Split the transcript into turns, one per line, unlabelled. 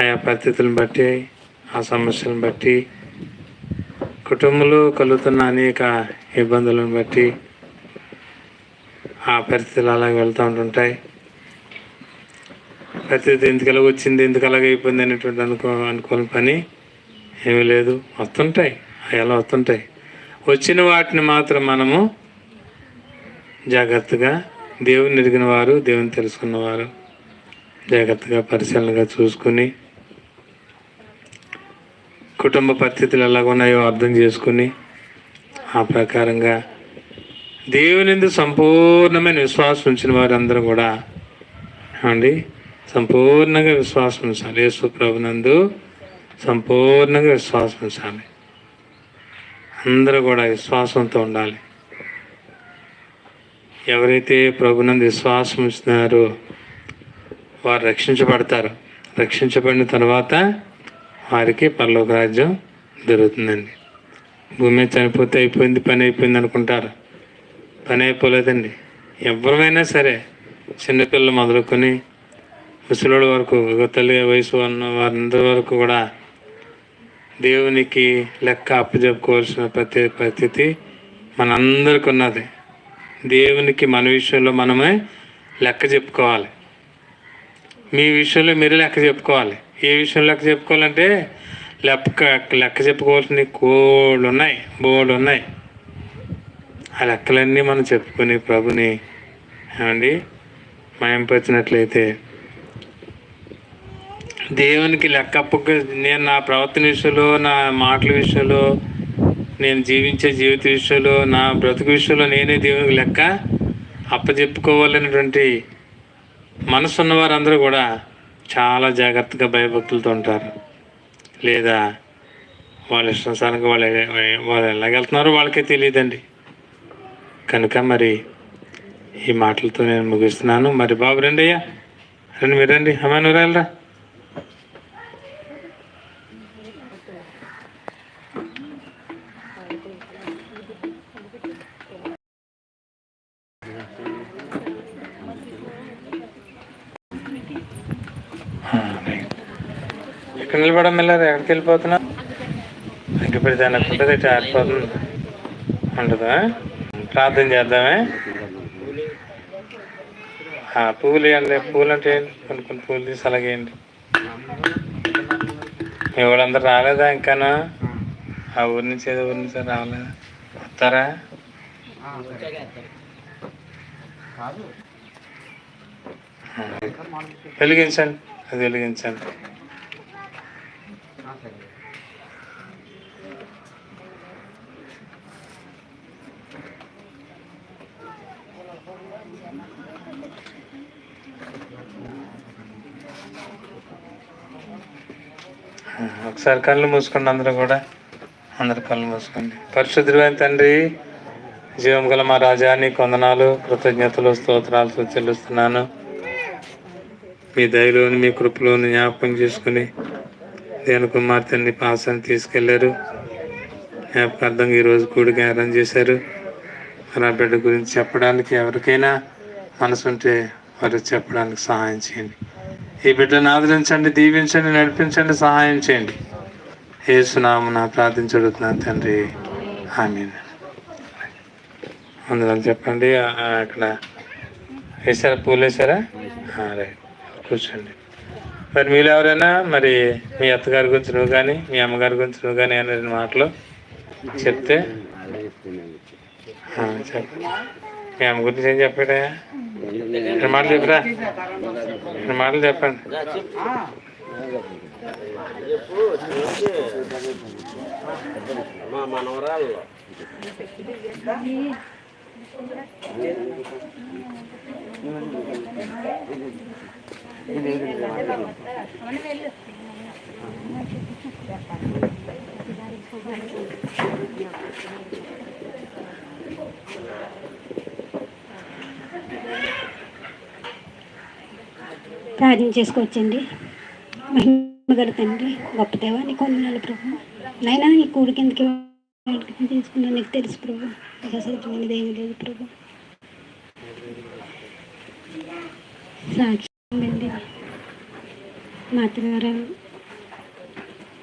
ఆయా పరిస్థితులను బట్టి ఆ సమస్యలను బట్టి కుటుంబంలో కలుగుతున్న అనేక ఇబ్బందులను బట్టి ఆ పరిస్థితులు అలాగే వెళ్తూ ఉంటుంటాయి. పరిస్థితి ఎందుకు అలాగ వచ్చింది ఎందుకు అలాగే అయిపోయింది అనేటువంటి అనుకో అనుకోని పని ఏమీ లేదు. వస్తుంటాయి. అవి అలా వస్తుంటాయి. వచ్చిన వాటిని మాత్రం మనము జాగ్రత్తగా దేవుని ఎరిగిన వారు దేవుని తెలుసుకున్నవారు జాగ్రత్తగా పరిశీలనగా చూసుకుని కుటుంబ పరిస్థితులు ఎలాగున్నాయో అర్థం చేసుకుని ఆ ప్రకారంగా దేవునిందు సంపూర్ణమైన విశ్వాసం ఉంచిన వారందరూ కూడా అండి సంపూర్ణంగా విశ్వాసం ఉంచాలి. యేసు ప్రభునందు సంపూర్ణంగా విశ్వాసం ఉంచాలి. అందరూ కూడా విశ్వాసంతో ఉండాలి. ఎవరైతే ప్రభునందు విశ్వాసం ఉంచినారో వారు రక్షించబడతారు. రక్షించబడిన తర్వాత వారికి పరలోక రాజ్యం దొరుకుతుందండి భూమి చనిపోతే అయిపోయింది పని అయిపోయింది అనుకుంటారు. పని అయిపోలేదండి. ఎవరైనా సరే చిన్నపిల్లలు మొదలుకొని ముసలోళ్ళ వరకు తల్లి వయసు ఉన్న వారందరి వరకు కూడా దేవునికి లెక్క అప్పచెప్పుకోవాల్సిన ప్రతి పరిస్థితి మనందరికి ఉన్నది. దేవునికి మన విషయంలో మనమే లెక్క చెప్పుకోవాలి. మీ విషయంలో మీరు లెక్క చెప్పుకోవాలి. ఏ విషయం లెక్క చెప్పుకోవాలంటే లెక్క లెక్క చెప్పుకోవాల్సిన కోళ్ళు ఉన్నాయి బోర్డు ఉన్నాయి ఆ లెక్కలన్నీ మనం చెప్పుకొని ప్రభుని ఏమండి మయంపరిచినట్లయితే. దేవునికి లెక్క నేను నా ప్రవర్తన విషయంలో నా మాటల విషయంలో నేను జీవించే జీవిత విషయంలో నా బ్రతుకు విషయంలో నేనే దేవునికి లెక్క అప్పచెప్పుకోవాలనేటువంటి మనసున్న వారందరూ కూడా చాలా జాగ్రత్తగా భయభక్తులతో ఉంటారు. లేదా వాళ్ళ ఇష్టానుసారంగా వాళ్ళు వాళ్ళు ఎలాగెళ్తున్నారో వాళ్ళకే తెలియదండి. కనుక మరి ఈ మాటలతో నేను ముగిస్తున్నాను. మరి బాబు రండి అయ్యా రండి మీరు రండి. అమ్మా నువ్వు రాలరా ఎక్కడ నిలబడం వెళ్ళారు ఎక్కడికి వెళ్ళిపోతున్నా? ఇంక దాని అనుకుంటుంది ఇట్లా ఆడిపోతుంది ఉంటుందా ప్రార్థన చేద్దామే. ఆ, పువ్వులు ఇవ్వండి పువ్వులు అంటే ఏంటి? కొన్ని కొన్ని పువ్వులు తీసి అలాగేయండి మీ రాలేదా ఇంకానా? ఆ ఊరి నుంచి ఏదో ఊరి నుంచి రాలేదా వస్తారా? వెలిగించండి. అది వెలిగించండి. ఒకసారి కళ్ళు మూసుకోండి అందరూ కూడా. అందరు కళ్ళు మూసుకోండి. పరిశుద్ధుడైన తండ్రి జీవం గల మా రాజా నీ కొందనాలు కృతజ్ఞతలు స్తోత్రాలు చెల్లిస్తున్నాను. మీ దయలోని మీ కృపలోని జ్ఞాపకం చేసుకుని దేని కుమార్తెని పాసాన్ని తీసుకెళ్ళారు. జ్ఞాపకార్థంగా ఈరోజు కూడికి అరేంజ్ చేశారు. మరి ఆ బిడ్డ గురించి చెప్పడానికి ఎవరికైనా మనసుంటే వారు చెప్పడానికి సహాయం చేయండి. ఈ బిడ్డను ఆదరించండి దీవించండి నడిపించండి సహాయం చేయండి. ఏసునామన ప్రార్థించడుతున్నాను తండ్రి. ఆమె అందులో చెప్పండి. అక్కడ వేసారా పూలు వేసారా రైట్. కూర్చోండి. మరి మీరు ఎవరైనా మరి మీ అత్తగారి గురించి నువ్వు కానీ మీ అమ్మగారి గురించి నువ్వు కానీ అనే రెండు మాటలు చెప్తే? ఆ, మీ అమ్మ గురించి ఏం చెప్పాడా రెండు మాటలు చెప్పరా? రెండు మాటలు చెప్పండి.
మనవరాల్లో
ప్రార్థన చేసుకోవచ్చండి. మహిమగల తండ్రి గొప్ప దేవా నీ వందనాలు ప్రభు. నైనా నీ కూడి కిందకి తీసుకున్నా నీకు తెలుసు ప్రభు. నీకు అసలు ఏమీ లేదు ప్రభు. సాక్షి అండి మా అత్తగారు